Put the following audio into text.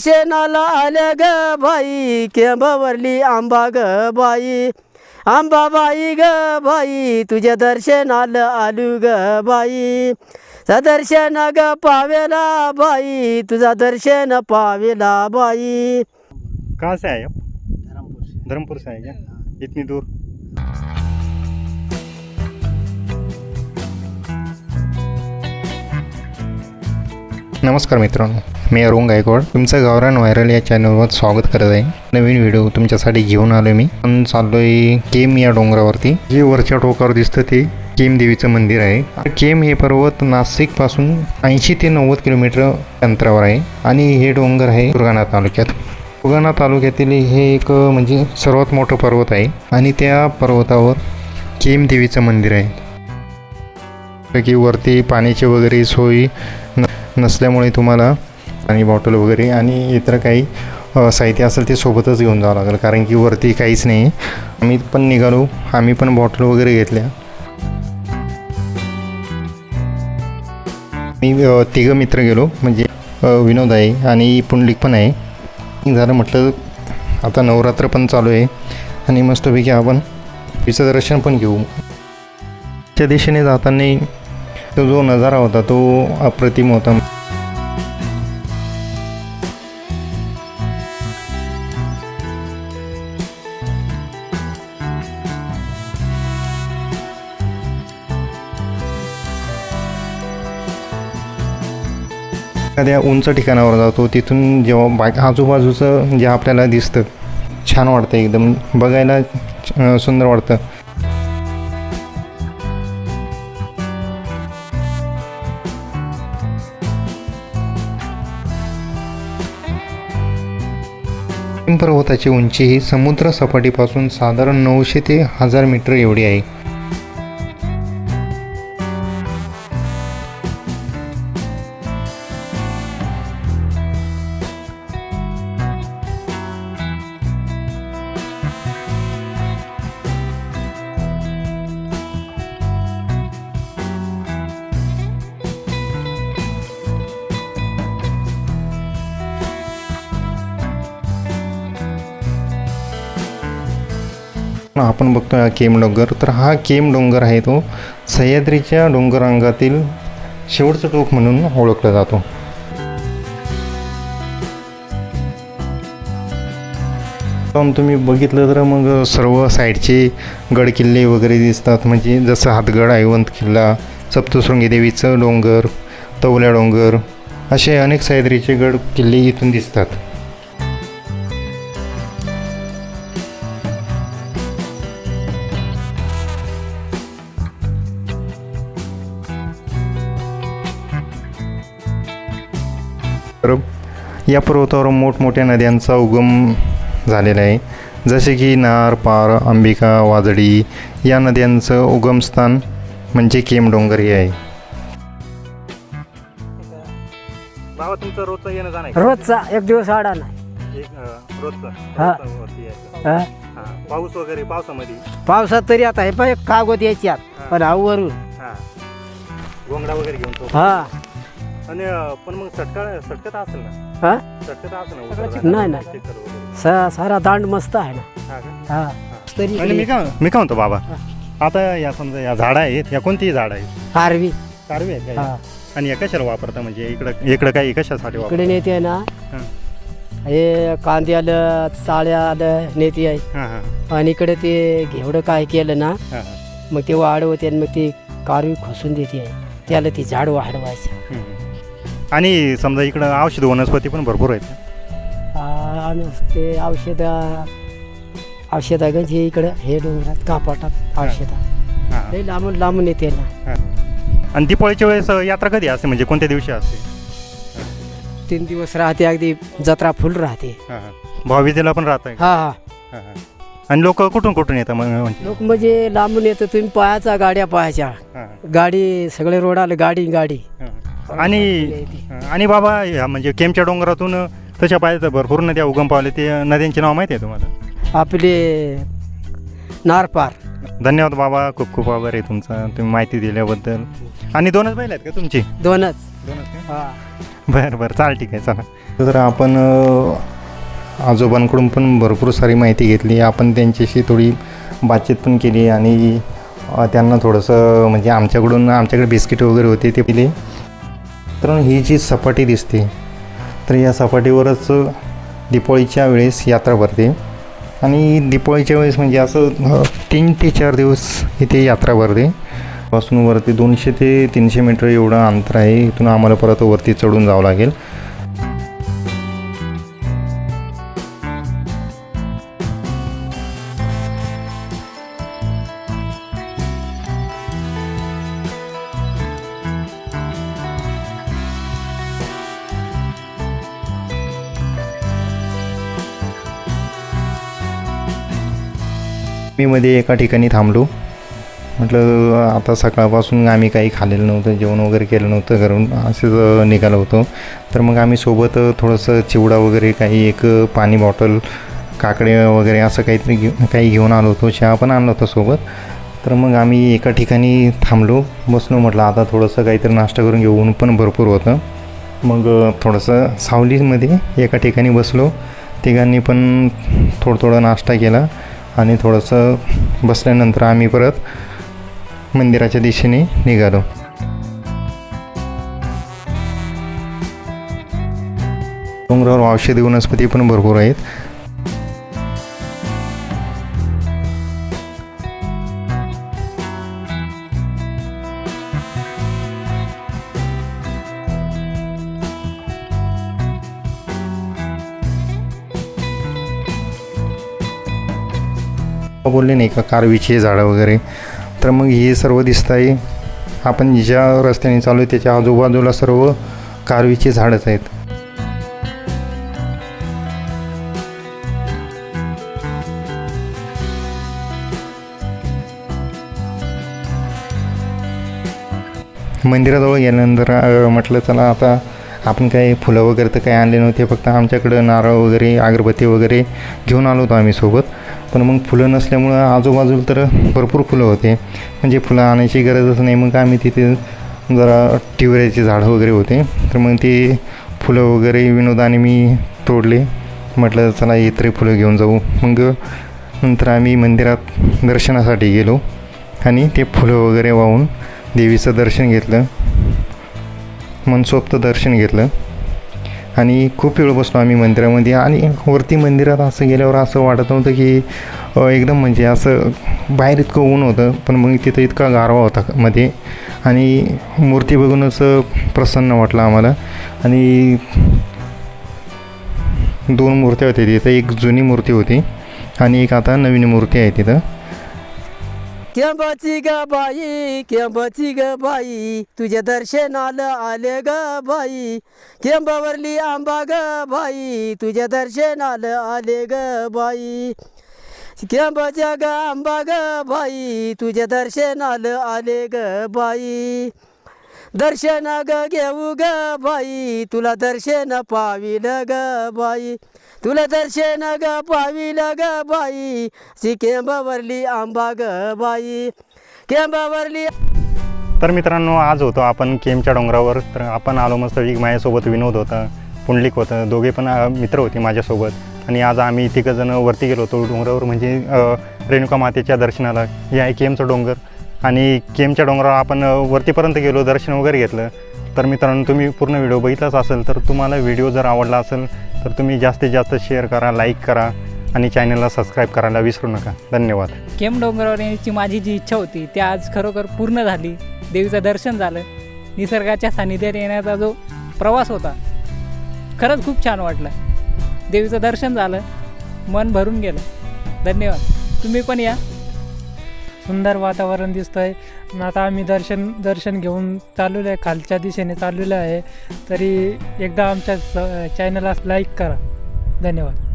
दर्शनाला आल्या ग बाई. केंबावरली आंबा ग बाई. आंबा बाई ग बाई. तुझ्या दर्शनाला आलू ग बाई. सदर्शन ग पावेला बाई. तुझा दर्शन पावेला बाई. कहाँ से आए आप धर्मपुर से आए क्या इतनी दूर. नमस्कार मित्रांनो. मी अरुण गायकवाड. तुमचं गावरान व्हायरल या चॅनलवर स्वागत करत आहे. नवीन व्हिडिओ तुमच्यासाठी घेऊन आलो मी. पण चाललोय केम या डोंगरावरती. जे वरच्या टोकावर दिसतं ते केम देवीचं मंदिर आहे. केम हे पर्वत नाशिकपासून ऐंशी ते नव्वद किलोमीटर अंतरावर आहे. आणि हे डोंगर आहे सुरगाणा तालुक्यात. सुरगाणा तालुक्यातील हे एक म्हणजे सर्वात मोठं पर्वत आहे. आणि त्या पर्वतावर केम देवीचं मंदिर आहे. की वरती पाण्याची वगैरे सोयी न नसल्यामुळे तुम्हाला पाणी बॉटल वगैरे आणि इतर काही साहित्य असेल ते सोबतच घेऊन जावं लागेल. कारण की वरती काहीच नाही. आम्ही पण निघालो. आम्ही पण बॉटल वगैरे घेतल्या. मी तिघं मित्र गेलो. म्हणजे विनोद आहे आणि पुंडलिक पण आहे. झालं म्हटलं आता नवरात्र पण चालू आहे. आणि मस्तपैकी आपण तिचं दर्शन पण घेऊ. त्या दिशेने जाताना तो जो नजारा होता तो अप्रतिम होता. एखाद्या उंच ठिकाणावर जातो तिथून जेव्हा बाय आजूबाजूचं जे आपल्याला दिसतं छान वाटतं एकदम बघायला सुंदर वाटतं. पर्वताची उंची ही समुद्र सपाटीपासून साधारण नऊशे ते हजार मीटर एवढी आहे. आपण बघतो हा केम डोंगर. तर हा केम डोंगर आहे तो सह्याद्रीच्या डोंगरांगातील शेवटचं टोक म्हणून ओळखला जातो. पण तुम्ही बघितलं तर मग सर्व साईडचे गडकिल्ले वगैरे दिसतात. म्हणजे जसं हातगड ऐवंत किल्ला सप्तशृंगी देवीचं डोंगर तवल्या डोंगर असे अनेक सह्याद्रीचे गड किल्ले इथून दिसतात. या पर्वतावर मोठमोठ्या नद्यांचा उगम झालेला आहे. जसे की नार पार अंबिका वाजडी या नद्यांचं उगमस्थान म्हणजे केम डोंगर हे आहे. बाबा तुमचं रोजचं येणं जाणं रोजचा एक दिवस आडा नाही. रोजचं हा. हा? पाऊस वगैरे पावसामध्ये? पावसात तरी आता हे पण कागद यायची आत. पण आवरून गोंगडा वगैरे घेऊन तो. हा. आणि पण मग सटका सटकत असेल ना? हा? सटकत असेल ना सगळं उतरताना, चिकन. आहे ना. चिखल वगैरे. सा- सारा दांड मस्त आहे ना. हा का? हा. तरी आणि मी काय मी काय म्हणतो बाबा? आता या समजा या झाडं आहेत या कोणतीही झाडं आहेत? कारवी कारवी आहेत हा. का आणि या कशाला वापरता? म्हणजे इकडं इकडं काही कशासाठी इकडे वापरता नेते ना. हा. हे कांदे आलं चाळ्या आलं नेते आहे. हां हां. आणि इकडे ते घेवडं काय केलं ना हां हां. मग ते वाढवते आणि मग ते कारवी खोसून देते. आहे त्याला ती झाड वाढवायचं. हम्म. आणि समजा इकडं औषध वनस्पती पण भरपूर आहेत. आणि ते औषध औषधागंज हे इकडं हे डोंगरात कापाटात औषध. हां. लई लांबून लांबून येते ना आणि दिपाळीच्या वेळेस यात्रा कधी असते? म्हणजे कोणत्या दिवशी असते? तीन दिवस राहते अगदी जत्रा फुल राहते. हां हां. पण राहत आहे हा हा. हां हां. आणि लोक कुठून कुठून येतात मग? म्हणजे? लोक म्हणजे लांबून येतं तुम्ही पायाचा गाड्या पाहायच्या. हां गाडी सगळे रोडाला गाडी गाडी. हां. आणि आणि बाबा या म्हणजे केमच्या डोंगरातून तशा पाहिजे भरपूर नद्या उगम पावले ते नद्यांचे नाव माहिती आहे तुम्हाला? आपले नारपार. धन्यवाद बाबा खूप खूप आभार आहे तुमचा तुम्ही माहिती दिल्याबद्दल. आणि दोनच बैल आहेत का तुमची? दोनच. हा. बरं बरं चाल ठीक आहे चला. तर आपण अ, आजोबांकडून पण भरपूर सारी माहिती घेतली. आपण त्यांच्याशी थोडी बातचीत पण केली आणि अ, त्यांना थोडंसं म्हणजे आमच्याकडून आमच्याकडे बिस्किट वगैरे होते ते दिले तर ही जी सपाटी दिसते तर या सपाटीवरच दिपाळीच्या वेळेस यात्रा भरते. आणि दिपाळीच्या वेळेस म्हणजे असं तीन ते चार दिवस इथे यात्रा भरते. पासून वरती दोनशे ते तीनशे मीटर एवढं अंतर आहे. इथून आम्हाला परत वरती चढून जावं लागेल. मध्ये एका ठिकाणी थांबलो. म्हटलं आता सकाळपासून आम्ही काही खाल्लेलं नव्हतं जेवण वगैरे केलं नव्हतं घरून. असंच निघालो होतो. तर मग आम्ही सोबत थोडंसं चिवडा वगैरे काही एक पाणी बॉटल काकडे वगैरे असं काहीतरी घेऊ काही घेऊन आलो होतो. चहा पण आणलं होतं सोबत. तर मग आम्ही एका ठिकाणी थांबलो. बसलो म्हटलं आता थोडंसं काहीतरी नाश्ता करून घेऊ ऊन पण भरपूर होतं. मग थोडंसं सावलीमध्ये एका ठिकाणी बसलो. तिघांनी पण थोडं थोडं नाश्ता केला. आणि थोडंसं बसल्यानंतर आम्ही परत मंदिराच्या दिशेने निघालो. डोंगरावर औषधी वनस्पती पण भरपूर आहेत. बोलले नाही का कारवीची झाडं वगैरे. तर मग हे सर्व दिसत आहे आपण ज्या रस्त्याने चालू आहे त्याच्या आजूबाजूला सर्व कारवीचे झाडंच आहेत. मंदिराजवळ गेल्यानंतर म्हटलं चला आता आपण काही फुलं वगैरे तर काही आणले नव्हते फक्त आमच्याकडं नारळ वगैरे अगरबत्ती वगैरे घेऊन आलो होतो आम्ही सोबत. पण मग फुलं नसल्यामुळं आजूबाजूला तर भरपूर फुलं होते. म्हणजे फुलं आणायची गरजच नाही. मग आम्ही तिथे जरा टिवऱ्याचे झाडं वगैरे होते. तर मग ते फुलं वगैरे विनोदाने मी तोडले. म्हटलं चला इतरे फुलं घेऊन जाऊ. मग नंतर आम्ही मंदिरात दर्शनासाठी गेलो. आणि ते फुलं वगैरे वाहून देवीचं दर्शन घेतलं. मनसोक्त दर्शन घेतलं. आणि खूप वेळ बसलो आम्ही मंदिरामध्ये आणि वरती मंदिरात असं गेल्यावर असं वाटत नव्हतं की एकदम म्हणजे असं बाहेर इतकं ऊन होतं पण मग तिथं इतका गारवा होता मध्ये. आणि मूर्ती बघूनच प्रसन्न वाटलं आम्हाला. आणि दोन मूर्त्या होत्या तिथं एक जुनी मूर्ती होती आणि एक आता नवीन मूर्ती आहे तिथं. केंबाची ग बाई केंबाची ग बाई तुझ्या दर्शनाला आले ग बाई. केंबावरली आंबा ग बाई तुझ्या दर्शनाला आले ग बाई. केंबाच्या ग आंबा ग बाई तुझ्या दर्शनाला आले ग बाई. दर्शन ग घेऊ ग बाई तुला दर्शन पाविल ग बाई. तुला दर्शन ग पावी ग बाई. सी केंबावरली आंबा ग बाई. केंबावरली तर मित्रांनो आज होतो आपण केमच्या डोंगरावर. तर आपण आलो मस्त एक माझ्यासोबत विनोद होता पुंडलिक होतं. दोघे पण मित्र होते माझ्यासोबत. आणि आज आम्ही तिघंजणं वरती गेलो होतो डोंगरावर म्हणजे रेणुका मातेच्या दर्शनाला. हे आहे केमचं डोंगर. आणि केमच्या डोंगरावर आपण वरतीपर्यंत गेलो दर्शन वगैरे घेतलं. तर मित्रांनो तुम्ही पूर्ण व्हिडिओ बघितलाच असेल तर तुम्हाला व्हिडिओ जर आवडला असेल तर तुम्ही जास्तीत जास्त शेअर करा लाईक करा आणि चॅनलला सबस्क्राईब करायला विसरू नका. धन्यवाद. केम डोंगरावर येण्याची माझी जी इच्छा होती ती आज खरोखर पूर्ण झाली. देवीचं दर्शन झालं. निसर्गाच्या सानिध्यात येण्याचा जो प्रवास होता खरंच खूप छान वाटलं. देवीचं दर्शन झालं मन भरून गेलं. धन्यवाद. तुम्ही पण या. सुंदर वातावरण दिसतंय. आणि आता आम्ही दर्शन दर्शन घेऊन चाललेलो आहे. खालच्या दिशेने चाललेलो आहे. तरी एकदा आमच्या चॅनलला लाईक करा. धन्यवाद.